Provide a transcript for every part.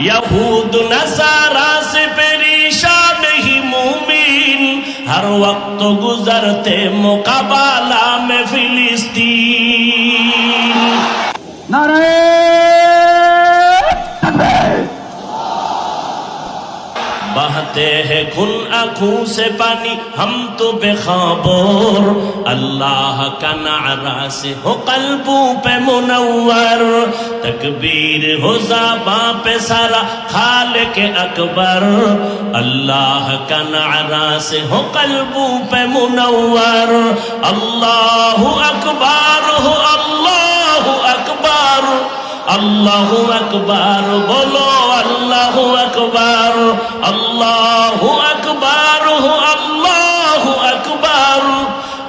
یہود نصارہ سے پریشان ہی مومین ہر وقت گزرتے مقابلہ میں فلسطین نعرہ بہتے ہیں کھن اکھوں سے پانی ہم تو بے خبر اللہ کا نعرہ سے ہو قلبوں پہ منور تکبیر ہو زباں پہ سارا خالق اکبر اللہ کا نعرہ سے ہو قلبوں پہ منور اللہ اکبر ہو اللہ اکبر اللہ اکبر بولو اللہ اکبر اللہ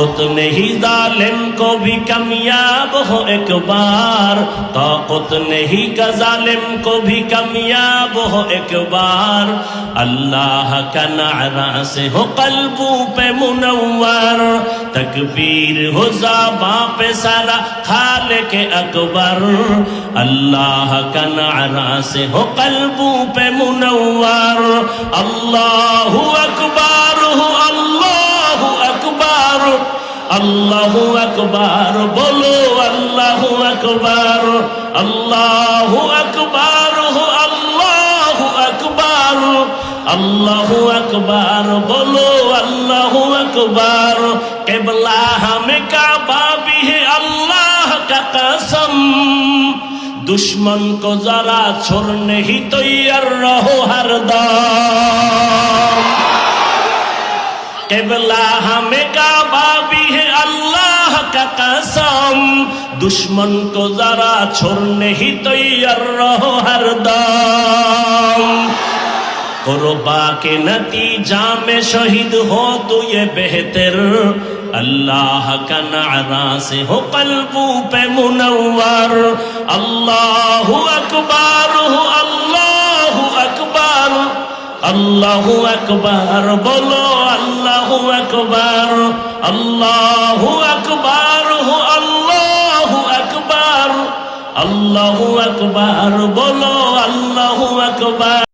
ताकत नहीं जालिम को भी कमयाब हो एक बार ताकत नहीं का जालिम को भी कमयाब हो एक बार अल्लाह का नारा से हो कलबू पे मुनवर तकबीर हो जाबा पे सारा खाले के अकबर अल्लाह का नारा से हो कलबू पे मुनवर अल्लाह আল্লাহ আকবার বলো আল্লাহ আকবার আল্লাহ আকবার আল্লাহ আকবার আল্লাহ আকবার বলো আল্লাহ আকবার কেবলা হামে কাবা বিহে আল্লাহ जरा छोड़ नहीं तैयार रहो हरदम केवला দুশ্মন কো যারা ছোড়নে হি তৈয়ার রহো হরদম করবা কে নতিজা মে শহীদ হো তো ये बेहतर اللہ کا نعرہ سے ہو قلبوں پہ منور اللہ اکبر ہو اللہ اکبر اللہ اکبر بولو اللہ اکبر اللہ اکبر আল্লাহ আকবর বলো আল্লাহ আকবর